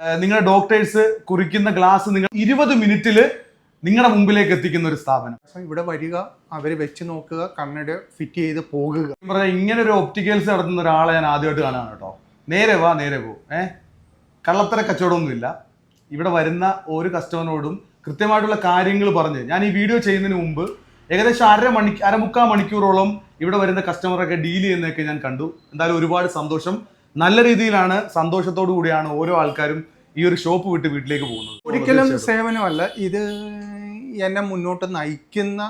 നിങ്ങളുടെ ഡോക്ടേഴ്സ് കുറിക്കുന്ന ഗ്ലാസ് നിങ്ങൾ ഇരുപത് മിനിറ്റിൽ നിങ്ങളുടെ മുമ്പിലേക്ക് എത്തിക്കുന്ന ഒരു സ്ഥാപനം. ഇവിടെ വരിക അവർ വെച്ച് നോക്കുക കണ്ണട ഫിറ്റ് ചെയ്ത് പോകുക. പറഞ്ഞാൽ ഇങ്ങനെ ഒരു ഒപ്റ്റിക്കൽസ് നടത്തുന്ന ഒരാളെ ഞാൻ ആദ്യമായിട്ട് കാണാണ് കേട്ടോ. നേരെ വാ നേരെ പോ. ഏ കള്ളത്തര കച്ചവടമൊന്നുമില്ല. ഇവിടെ വരുന്ന ഒരു കസ്റ്റമറിനോടും കൃത്യമായിട്ടുള്ള കാര്യങ്ങൾ പറഞ്ഞ് ഞാൻ ഈ വീഡിയോ ചെയ്യുന്നതിന് മുമ്പ് ഏകദേശം അര മണി അരമുക്കാൽ മണിക്കൂറോളം ഇവിടെ വരുന്ന കസ്റ്റമറൊക്കെ ഡീൽ ചെയ്യുന്നതൊക്കെ ഞാൻ കണ്ടു. എന്തായാലും ഒരുപാട് സന്തോഷം. നല്ല രീതിയിലാണ് സന്തോഷത്തോടു കൂടിയാണ് ഓരോ ആൾക്കാരും ഈ ഒരു ഷോപ്പ് വിട്ട് വീട്ടിലേക്ക് പോകുന്നത്. ഒരിക്കലും സേവനമല്ല. ഇത് എന്നെ മുന്നോട്ട് നയിക്കുന്ന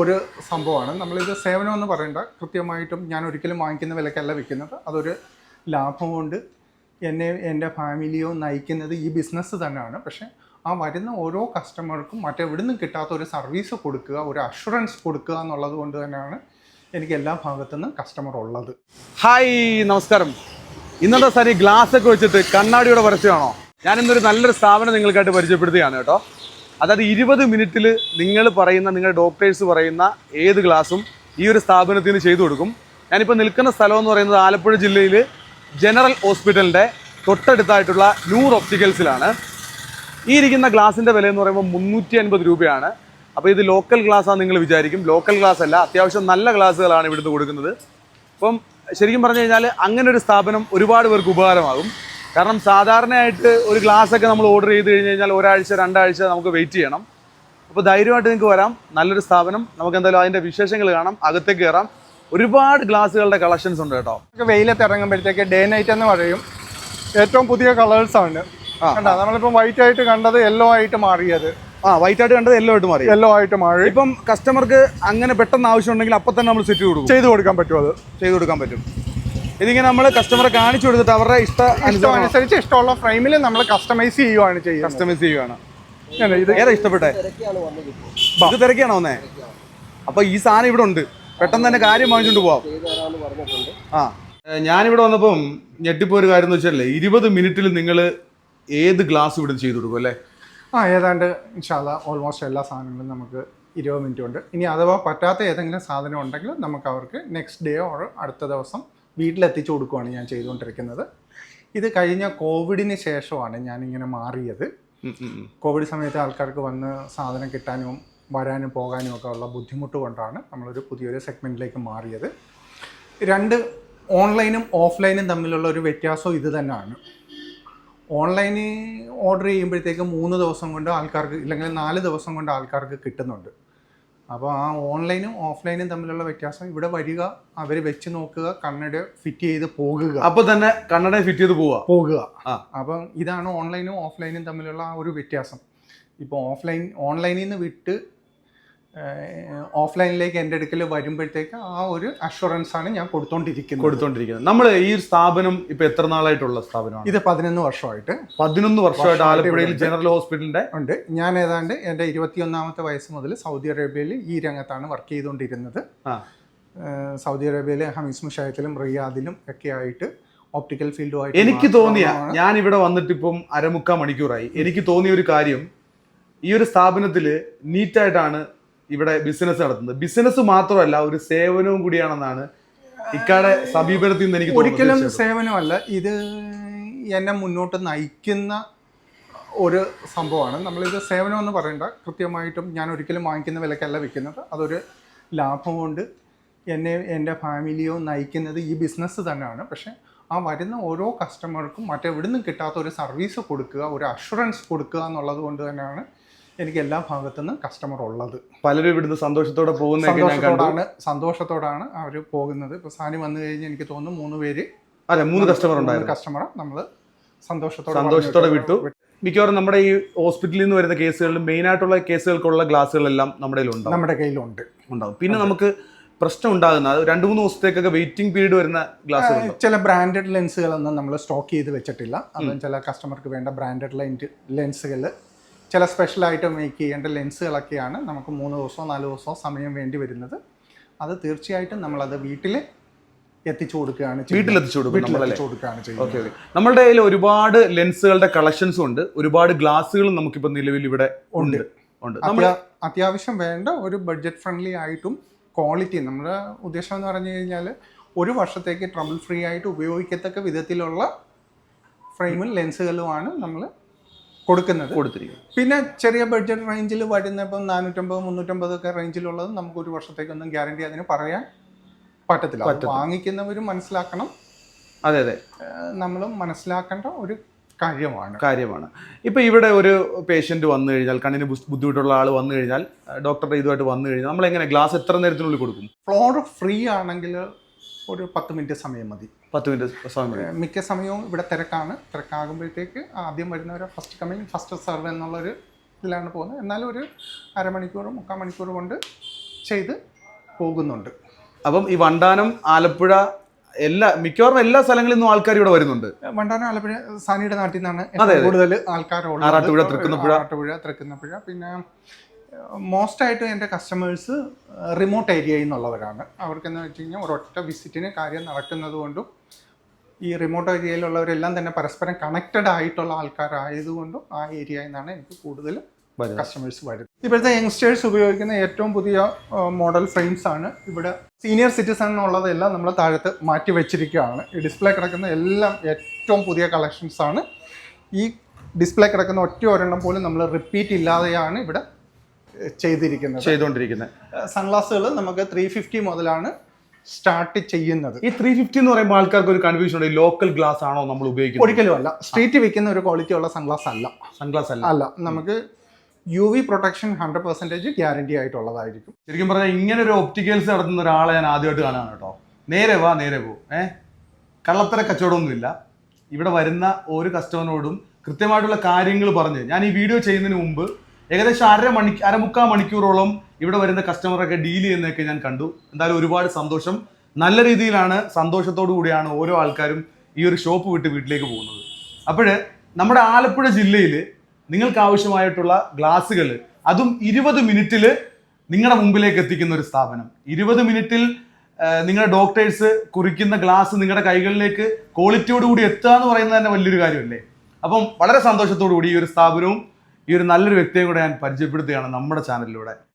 ഒരു സംഭവമാണ്. നമ്മളിത് സേവനം എന്ന് പറയണ്ട. കൃത്യമായിട്ടും ഞാൻ ഒരിക്കലും വാങ്ങിക്കുന്ന വിലക്കല്ല വിൽക്കുന്നത്. അതൊരു ലാഭം കൊണ്ട് എന്നെ എന്റെ ഫാമിലിയോ നയിക്കുന്നത് ഈ ബിസിനസ് തന്നെയാണ്. പക്ഷേ ആ വരുന്ന ഓരോ കസ്റ്റമർക്കും മറ്റെവിടുന്നും കിട്ടാത്ത ഒരു സർവീസ് കൊടുക്കുക ഒരു അഷുറൻസ് കൊടുക്കുക എന്നുള്ളത് കൊണ്ട് തന്നെയാണ് എനിക്ക് എല്ലാ ഭാഗത്തു ഭാഗത്തുനിന്നും കസ്റ്റമർ ഉള്ളത്. ഹായ് നമസ്കാരം. ഇന്നത്തെ സാരി ഗ്ലാസ് ഒക്കെ വെച്ചിട്ട് കണ്ണാടിയുടെ പരസ്യമാണോ? ഞാൻ ഇന്നൊരു നല്ലൊരു സ്ഥാപനം നിങ്ങൾക്കായിട്ട് പരിചയപ്പെടുത്തുകയാണ് കേട്ടോ. അതായത് ഇരുപത് മിനിറ്റിൽ നിങ്ങൾ പറയുന്ന നിങ്ങളുടെ ഡോക്ടേഴ്സ് പറയുന്ന ഏത് ഗ്ലാസും ഈ ഒരു സ്ഥാപനത്തിന് ചെയ്തു കൊടുക്കും. ഞാനിപ്പോൾ നിൽക്കുന്ന സ്ഥലം എന്ന് പറയുന്നത് ആലപ്പുഴ ജില്ലയിൽ ജനറൽ ഹോസ്പിറ്റലിന്റെ തൊട്ടടുത്തായിട്ടുള്ള നൂർ ഒപ്റ്റിക്കൽസിലാണ് ഈ ഇരിക്കുന്ന ഗ്ലാസിന്റെ വില എന്ന് പറയുമ്പോൾ മുന്നൂറ്റി അൻപത് രൂപയാണ്. അപ്പോൾ ഇത് ലോക്കൽ ഗ്ലാസ്സാണ് നിങ്ങൾ വിചാരിക്കും. ലോക്കൽ ഗ്ലാസ് അല്ല അത്യാവശ്യം നല്ല ഗ്ലാസ്സുകളാണ് ഇവിടുന്ന് കൊടുക്കുന്നത്. അപ്പം ശരിക്കും പറഞ്ഞു കഴിഞ്ഞാൽ അങ്ങനെ ഒരു സ്ഥാപനം ഒരുപാട് പേർക്ക് ഉപകാരമാകും. കാരണം സാധാരണയായിട്ട് ഒരു ഗ്ലാസ് ഒക്കെ നമ്മൾ ഓർഡർ ചെയ്ത് കഴിഞ്ഞ് കഴിഞ്ഞാൽ ഒരാഴ്ച രണ്ടാഴ്ച നമുക്ക് വെയിറ്റ് ചെയ്യണം. അപ്പോൾ ധൈര്യമായിട്ട് നിങ്ങൾക്ക് വരാം. നല്ലൊരു സ്ഥാപനം. നമുക്ക് എന്തായാലും അതിന്റെ വിശേഷങ്ങൾ കാണാം. അകത്തേക്ക് കയറാം. ഒരുപാട് ഗ്ലാസ്സുകളുടെ കളക്ഷൻസ് ഉണ്ട് കേട്ടോ. നമുക്ക് വെയിലത്ത് ഇറങ്ങുമ്പോഴത്തേക്ക് ഡേ നൈറ്റ് എന്ന് പറയും. ഏറ്റവും പുതിയ കളേഴ്സാണ്. കണ്ടോ? നമ്മളിപ്പം വൈറ്റ് ആയിട്ട് കണ്ടത് യെല്ലോ ആയിട്ട് മാറിയത്. ആ വൈറ്റ് ആയിട്ട് കണ്ടത് എല്ലോ ആയിട്ട് മാറി. യെല്ലോ ആയിട്ട് മാറി. ഇപ്പം കസ്റ്റമർക്ക് അങ്ങനെ പെട്ടെന്ന് ആവശ്യം ഉണ്ടെങ്കിൽ അപ്പം തന്നെ നമ്മൾ സെറ്റ് ചെയ്ത് കൊടുക്കും. ചെയ്തു കൊടുക്കാൻ പറ്റും അത്. ചെയ്ത് കൊടുക്കാൻ പറ്റും. ഇതിങ്ങനെ നമ്മൾ കസ്റ്റമറെ കാണിച്ചു കൊടുത്തിട്ട് അവരുടെ ഇഷ്ട അനുസരിച്ച് ഇഷ്ടമുള്ള ഫ്രെയിമിൽ നമ്മൾ കസ്റ്റമൈസ് ചെയ്യുവാണ് ചെയ്യുക കസ്റ്റമൈസ് ചെയ്യുകയാണ് ഇങ്ങനെ ഇത് ഏതാ ഇഷ്ടപ്പെട്ടെ? ഇത് തിരക്കിയാണോ വന്നേ? അപ്പൊ ഈ സാധനം ഇവിടെ ഉണ്ട്. പെട്ടെന്ന് തന്നെ കാര്യം വാങ്ങിച്ചോണ്ട് പോവാം. ആ. ഞാനിവിടെ വന്നപ്പം ഞെട്ടിപ്പോ ഒരു കാര്യം എന്ന് വെച്ചാലേ ഇരുപത് മിനിറ്റിൽ നിങ്ങൾ ഏത് ഗ്ലാസ് ഇവിടെ ചെയ്തു കൊടുക്കും അല്ലേ? ആ ഏതാണ്ട് ഇൻഷാല്ല ഓൾമോസ്റ്റ് എല്ലാ സാധനങ്ങളും നമുക്ക് ഇരുപത് മിനിറ്റ് ഉണ്ട് ഇനി അഥവാ പറ്റാത്ത ഏതെങ്കിലും സാധനം ഉണ്ടെങ്കിൽ നമുക്ക് അവർക്ക് നെക്സ്റ്റ് ഡേ ഓർ അടുത്ത ദിവസം വീട്ടിലെത്തിച്ചു കൊടുക്കുകയാണ് ഞാൻ ചെയ്തുകൊണ്ടിരിക്കുന്നത്. ഇത് കഴിഞ്ഞ കോവിഡിന് ശേഷമാണ് ഞാനിങ്ങനെ മാറിയത്. കോവിഡ് സമയത്ത് ആൾക്കാർക്ക് വന്ന് സാധനം കിട്ടാനും വരാനും പോകാനും ഒക്കെ ഉള്ള ബുദ്ധിമുട്ട് കൊണ്ടാണ് നമ്മളൊരു പുതിയൊരു സെഗ്മെന്റിലേക്ക് മാറിയത്. രണ്ട് ഓൺലൈനും ഓഫ്ലൈനും തമ്മിലുള്ള ഒരു വ്യത്യാസം ഇത് തന്നെയാണ്. ഓൺലൈനിൽ ഓർഡർ ചെയ്യുമ്പോഴത്തേക്ക് മൂന്ന് ദിവസം കൊണ്ട് ആൾക്കാർക്ക് ഇല്ലെങ്കിൽ നാല് ദിവസം കൊണ്ട് ആൾക്കാർക്ക് കിട്ടുന്നുണ്ട്. അപ്പോൾ ആ ഓൺലൈനും ഓഫ്ലൈനും തമ്മിലുള്ള വ്യത്യാസം ഇവിടെ വരിക അവർ വെച്ച് നോക്കുക കണ്ണട ഫിറ്റ് ചെയ്ത് പോകുക. അപ്പോൾ തന്നെ കണ്ണട ഫിറ്റ് ചെയ്ത് പോവുക. പോകുക. അപ്പം ഇതാണ് ഓൺലൈനും ഓഫ്ലൈനും തമ്മിലുള്ള ആ ഒരു വ്യത്യാസം. ഇപ്പോൾ ഓഫ്ലൈൻ ഓൺലൈനിൽ നിന്ന് വിട്ട് ഓഫ്ലൈനിലേക്ക് എന്റെ അടുക്കൽ വരുമ്പോഴത്തേക്ക് ആ ഒരു അഷുറൻസ് ആണ് ഞാൻ കൊടുത്തോണ്ടിരിക്കുന്നത്. കൊടുത്തോണ്ടിരിക്കുന്നത്. നമ്മൾ ഈ സ്ഥാപനം ഇപ്പൊ എത്ര നാളായിട്ടുള്ള സ്ഥാപനമാണ്? ഇത് പതിനൊന്ന് വർഷമായിട്ട്. പതിനൊന്ന് വർഷമായിട്ട് ആലപ്പുഴയിൽ ജനറൽ ഹോസ്പിറ്റലിന്റെ ഉണ്ട്. ഞാൻ ഏതാണ്ട് എന്റെ ഇരുപത്തിയൊന്നാമത്തെ വയസ്സ് മുതൽ സൗദി അറേബ്യയിൽ ഈ രംഗത്താണ് വർക്ക് ചെയ്തുകൊണ്ടിരുന്നത് സൗദി അറേബ്യയിലെ ഹമീസ് മുഷായത്തിലും റിയാദിലും ഒക്കെ ആയിട്ട് ഓപ്റ്റിക്കൽ ഫീൽഡുമായിട്ട് എനിക്ക് തോന്നിയ ഞാൻ ഇവിടെ വന്നിട്ട് ഇപ്പം അരമുക്കാൽ മണിക്കൂറായി. എനിക്ക് തോന്നിയ ഒരു കാര്യം ഈ ഒരു സ്ഥാപനത്തിൽ നീറ്റായിട്ടാണ് ഇവിടെ ബിസിനസ് നടത്തുന്നത്. ബിസിനസ് മാത്രമല്ല ഒരു സേവനവും കൂടിയാണെന്നാണ് ഇക്കാടെ സമീപനത്തിൽ നിന്ന് എനിക്ക് ഒരിക്കലും സേവനമല്ല. ഇത് എന്നെ മുന്നോട്ട് നയിക്കുന്ന ഒരു സംഭവമാണ്. നമ്മളിത് സേവനം എന്ന് പറയണ്ട. കൃത്യമായിട്ടും ഞാൻ ഒരിക്കലും വാങ്ങിക്കുന്ന വിലക്കല്ല വിൽക്കുന്നത് അതൊരു ലാഭം കൊണ്ട് എന്നെ എന്റെ ഫാമിലിയോ നയിക്കുന്നത് ഈ ബിസിനസ് തന്നെയാണ്. പക്ഷേ ആ വരുന്ന ഓരോ കസ്റ്റമർക്കും മറ്റെവിടുന്നും കിട്ടാത്ത ഒരു സർവീസ് കൊടുക്കുക ഒരു അഷുറൻസ് കൊടുക്കുക എന്നുള്ളത് കൊണ്ട് തന്നെയാണ് എനിക്ക് എല്ലാ ഭാഗത്തു നിന്ന് കസ്റ്റമർ ഉള്ളത്. പലരും ഇവിടുന്ന് സന്തോഷത്തോടെ പോകുന്ന സന്തോഷത്തോടാണ് സന്തോഷത്തോടാണ് അവർ പോകുന്നത്. ഇപ്പോൾ സാനി വന്നു കഴിഞ്ഞ് എനിക്ക് തോന്നുന്നു മൂന്ന് പേര് അതെ മൂന്ന് കസ്റ്റമർ ഉണ്ടായിരുന്നു. കസ്റ്റമറെ നമ്മൾ സന്തോഷത്തോടെ സന്തോഷത്തോടെ വിട്ടു. മിക്കവാറും നമ്മുടെ ഈ ഹോസ്പിറ്റലിൽ നിന്ന് വരുന്ന കേസുകളിൽ മെയിൻ ആയിട്ടുള്ള കേസുകൾക്കുള്ള ഗ്ലാസ്സുകളെല്ലാം നമ്മുടെ കയ്യിലുണ്ട് നമ്മുടെ കയ്യിലുണ്ട്. ഉണ്ടാവും. പിന്നെ നമുക്ക് പ്രശ്നം ഉണ്ടാകുന്ന രണ്ട് മൂന്ന് ദിവസത്തേക്കൊക്കെ വെയിറ്റിംഗ് പീരീഡ് വരുന്ന ഗ്ലാസ് ചില ബ്രാൻഡഡ് ലെൻസുകളൊന്നും നമ്മൾ സ്റ്റോക്ക് ചെയ്ത് വെച്ചിട്ടില്ല. അതും ചില കസ്റ്റമർക്ക് വേണ്ട ബ്രാൻഡഡ് ലെൻസ് ലെൻസുകൾ ചില സ്പെഷ്യലായിട്ട് മേക്ക് ചെയ്യേണ്ട ലെൻസുകളൊക്കെയാണ് നമുക്ക് മൂന്ന് ദിവസമോ നാല് ദിവസമോ സമയം വേണ്ടി വരുന്നത്. അത് തീർച്ചയായിട്ടും നമ്മളത് വീട്ടിൽ എത്തിച്ചു കൊടുക്കുകയാണ് വീട്ടിൽ എത്തിച്ചു കൊടുക്കുകയാണ് ചെയ്യുന്നത്. നമ്മളുടെ കയ്യിൽ ഒരുപാട് ലെൻസുകളുടെ കളക്ഷൻസും ഉണ്ട്. ഒരുപാട് ഗ്ലാസ്സുകളും നമുക്കിപ്പോൾ നിലവിൽ ഇവിടെ ഉണ്ട്. ഉണ്ട്. നമ്മൾ അത്യാവശ്യം വേണ്ട ഒരു ബഡ്ജറ്റ് ഫ്രണ്ട്ലി ആയിട്ടും ക്വാളിറ്റി നമ്മുടെ ഉദ്ദേശം എന്ന് പറഞ്ഞു കഴിഞ്ഞാൽ ഒരു വർഷത്തേക്ക് ട്രബിൾ ഫ്രീ ആയിട്ട് ഉപയോഗിക്കത്തക്ക വിധത്തിലുള്ള ഫ്രെയിമും ലെൻസുകളുമാണ് നമ്മൾ കൊടുക്കുന്നത്. കൊടുത്തിരിക്കും പിന്നെ ചെറിയ ബഡ്ജറ്റ് റേഞ്ചിൽ വരുന്ന ഇപ്പം നാനൂറ്റമ്പത് മുന്നൂറ്റമ്പത് ഒക്കെ റേഞ്ചിലുള്ളത് നമുക്ക് ഒരു വർഷത്തേക്കൊന്നും ഗ്യാരണ്ടി അതിന് പറയാൻ പറ്റത്തില്ല. വാങ്ങിക്കുന്നവരും മനസ്സിലാക്കണം. അതെ അതെ. നമ്മൾ മനസ്സിലാക്കേണ്ട ഒരു കാര്യമാണ്. കാര്യമാണ്. ഇപ്പൊ ഇവിടെ ഒരു പേഷ്യന്റ് വന്നു കഴിഞ്ഞാൽ കണ്ണിന് ബുദ്ധിമുട്ടുള്ള ആൾ വന്നു കഴിഞ്ഞാൽ ഡോക്ടറുടെ ഇതുമായിട്ട് വന്നു കഴിഞ്ഞാൽ നമ്മൾ എങ്ങനെ ഗ്ലാസ് എത്ര നേരത്തിനുള്ളിൽ കൊടുക്കും? ഫ്ലോർ ഫ്രീ ആണെങ്കിൽ ഒരു പത്ത് മിനിറ്റ് സമയം മതി. പത്ത് മിനിറ്റ് സമയം മിക്ക സമയവും ഇവിടെ തിരക്കാണ്. തിരക്കാകുമ്പോഴത്തേക്ക് ആദ്യം വരുന്നവരെ ഫസ്റ്റ് കമ്മിങ് ഫസ്റ്റ് സെർവ് എന്നുള്ളൊരു ഇതിലാണ് പോകുന്നത്. എന്നാലും ഒരു അരമണിക്കൂർ മുക്കാൽ മണിക്കൂർ കൊണ്ട് ചെയ്ത് പോകുന്നുണ്ട്. അപ്പം ഈ വണ്ടാനം ആലപ്പുഴ എല്ലാ മിക്കവാറും എല്ലാ സ്ഥലങ്ങളിൽ നിന്നും ആൾക്കാർ ഇവിടെ വരുന്നുണ്ട്. വണ്ടാനം ആലപ്പുഴ സാനിയുടെ നാട്ടിൽ നിന്നാണ്. കൂടുതൽ ആൾക്കാരുള്ളത്. ആറാട്ടുപുഴ, തൃക്കുന്നപ്പുഴ. ആറാട്ടുപുഴ തൃക്കുന്നപ്പുഴ. പിന്നെ മോസ്റ്റ് ആയിട്ടും എന്റെ കസ്റ്റമേഴ്സ് റിമോട്ട് ഏരിയയിൽ നിന്നുള്ളവരാണ്. അവർക്കെന്ന് വെച്ച് കഴിഞ്ഞാൽ ഒരൊറ്റ വിസിറ്റിന് കാര്യം നടക്കുന്നത് കൊണ്ടും ഈ റിമോട്ട് ഏരിയയിലുള്ളവരെല്ലാം തന്നെ പരസ്പരം കണക്റ്റഡ് ആയിട്ടുള്ള ആൾക്കാരായതുകൊണ്ടും ആ ഏരിയയിൽ നിന്നാണ് എനിക്ക് കൂടുതൽ. കസ്റ്റമേഴ്സ് വരുന്നത്. ഇപ്പോഴത്തെ യങ്സ്റ്റേഴ്സ് ഉപയോഗിക്കുന്ന ഏറ്റവും പുതിയ മോഡൽ ഫ്രെയിംസ് ആണ്. ഇവിടെ സീനിയർ സിറ്റിസൺ എന്നുള്ളതെല്ലാം നമ്മൾ താഴത്ത് മാറ്റി വെച്ചിരിക്കുകയാണ്. ഈ ഡിസ്പ്ലേ കിടക്കുന്ന എല്ലാം ഏറ്റവും പുതിയ കളക്ഷൻസ് ആണ്. ഈ ഡിസ്പ്ലേ കിടക്കുന്ന ഒറ്റ ഒരെണ്ണം പോലും നമ്മൾ റിപ്പീറ്റ് ഇല്ലാതെയാണ് ഇവിടെ ചെയ്തിരിക്കുന്നത്. ചെയ്തുകൊണ്ടിരിക്കുന്നത്. സൺഗ്ലാസുകൾ നമുക്ക് ത്രീ ഫിഫ്റ്റി മുതലാണ് സ്റ്റാർട്ട് ചെയ്യുന്നത്. ഈ ത്രീ ഫിഫ്റ്റി എന്ന് പറയുമ്പോൾ ആൾക്കാർക്ക് ഒരു കൺഫ്യൂഷൻ ഉണ്ട്. ലോക്കൽ ഗ്ലാസ് ആണോ നമ്മൾ ഉപയോഗിക്കുന്നത്? ഒരിക്കലും അല്ല സ്ട്രീറ്റ് വിൽക്കുന്ന ഒരു ക്വാളിറ്റി ഉള്ള സൺഗ്ലാസ് അല്ല. സൺഗ്ലാസ് അല്ല. അല്ല. നമുക്ക് U V protection hundred percentage guarantee ആയിട്ടുള്ളതായിരിക്കും. ശരിക്കും പറഞ്ഞാൽ ഇങ്ങനെ ഒരു ഒപ്റ്റിക്കൽസ് നടത്തുന്ന ഒരാളെ ഞാൻ ആദ്യമായിട്ട് കാണാൻ കേട്ടോ. നേരെ വാ നേരെ പോ. ഏ? കള്ളത്തര കച്ചവടമൊന്നുമില്ല. ഇവിടെ വരുന്ന ഒരു കസ്റ്റമറിനോടും കൃത്യമായിട്ടുള്ള കാര്യങ്ങൾ പറഞ്ഞ് ഞാൻ ഈ വീഡിയോ ചെയ്യുന്നതിന് മുമ്പ് ഏകദേശം അര മണി അരമുക്കാൽ മണിക്കൂറോളം ഇവിടെ വരുന്ന കസ്റ്റമറൊക്കെ ഡീൽ ചെയ്യുന്നതൊക്കെ ഞാൻ കണ്ടു. എന്തായാലും ഒരുപാട് സന്തോഷം. നല്ല രീതിയിലാണ് സന്തോഷത്തോടു കൂടിയാണ് ഓരോ ആൾക്കാരും ഈ ഒരു ഷോപ്പ് വിട്ട് വീട്ടിലേക്ക് പോകുന്നത്. അപ്പോൾ നമ്മുടെ ആലപ്പുഴ ജില്ലയിൽ നിങ്ങൾക്ക് ആവശ്യമായിട്ടുള്ള ഗ്ലാസ്സുകൾ അതും ഇരുപത് മിനിറ്റിൽ നിങ്ങളുടെ മുമ്പിലേക്ക് എത്തിക്കുന്ന ഒരു സ്ഥാപനം. ഇരുപത് മിനിറ്റിൽ നിങ്ങളുടെ ഡോക്ടേഴ്സ് കുറിക്കുന്ന ഗ്ലാസ് നിങ്ങളുടെ കൈകളിലേക്ക് ക്വാളിറ്റിയോടുകൂടി എത്തുക എന്ന് പറയുന്നത് തന്നെ വലിയൊരു കാര്യമല്ലേ? അപ്പം വളരെ സന്തോഷത്തോടു കൂടി ഈ ഒരു സ്ഥാപനവും ഈ ഒരു നല്ലൊരു വ്യക്തിയെ കൂടെ ഞാൻ പരിചയപ്പെടുത്തുകയാണ് നമ്മുടെ ചാനലിലൂടെ